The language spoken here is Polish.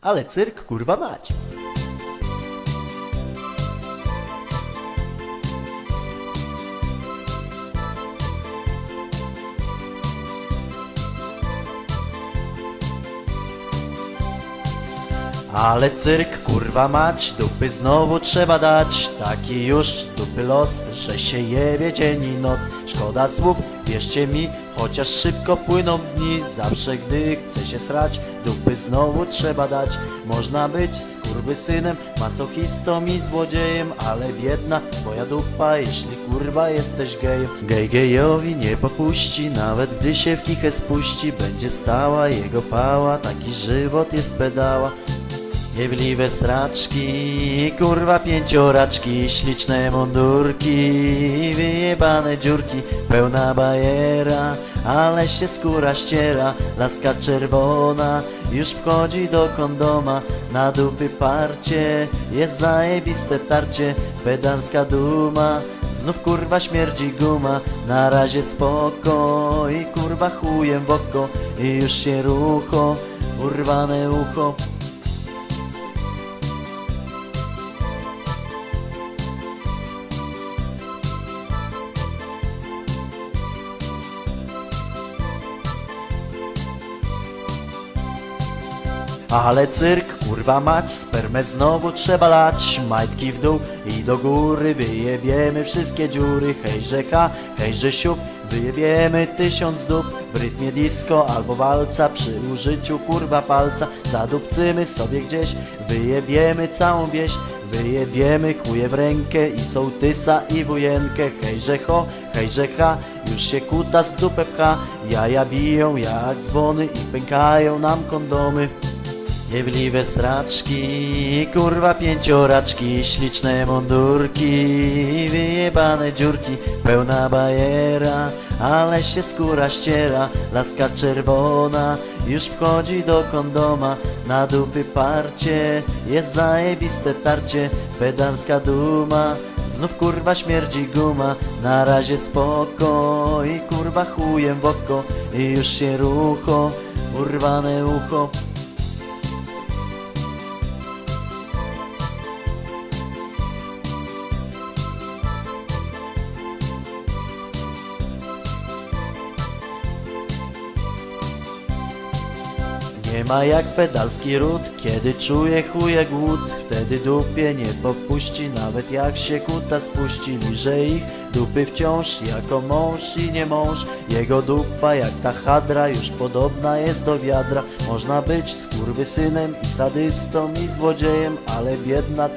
Ale cyrk kurwa mać. Ale cyrk, kurwa mać, dupy znowu trzeba dać Taki już dupy los, że się jebie dzień i noc Szkoda słów, wierzcie mi, chociaż szybko płyną dni Zawsze gdy chce się srać, dupy znowu trzeba dać. Można być skurwysynem, masochistą i złodziejem Ale biedna twoja dupa, jeśli kurwa jesteś gejem. Gej gejowi nie popuści, nawet gdy się w kichę spuści Będzie stała jego pała, taki żywot jest pedała Jewliwe straczki, kurwa pięcioraczki, śliczne mundurki, wyjebane dziurki, pełna bajera, ale się skóra ściera, laska czerwona, już wchodzi do kondoma, na dupy parcie, jest zajebiste tarcie, pedanska duma, znów kurwa śmierdzi guma, na razie spoko i kurwa chujem w oko, i już się rucho, urwane ucho, Ale cyrk, kurwa mać, spermę znowu trzeba lać Majtki w dół i do góry, wyjebiemy wszystkie dziury. Hej rzeka, hej że siup, wyjebiemy tysiąc dup. W rytmie disco albo walca, przy użyciu kurwa palca. Zadupcymy sobie gdzieś, wyjebiemy całą wieś. Wyjebiemy chuje w rękę i sołtysa i wujenkę. Hej że ho, hej że ha, już się kutas w dupę pcha. Jaja biją jak dzwony i pękają nam kondomy Jewliwe straczki, kurwa pięcioraczki, śliczne mundurki, wyjebane dziurki, pełna bajera, ale się skóra ściera, laska czerwona, już wchodzi do kondoma, na dupy parcie, jest zajebiste tarcie, pedanska duma, znów kurwa śmierdzi guma, na razie spoko i kurwa chujem w oko, i już się rucho, urwane ucho, Nie ma jak pedalski ród, kiedy czuje chuje głód Wtedy dupie nie popuści, nawet jak się kuta spuści Liże ich dupy wciąż, jako mąż i nie mąż. Jego dupa jak ta hadra, już podobna jest do wiadra. Można być skurwysynem i sadystą i złodziejem, ale biedna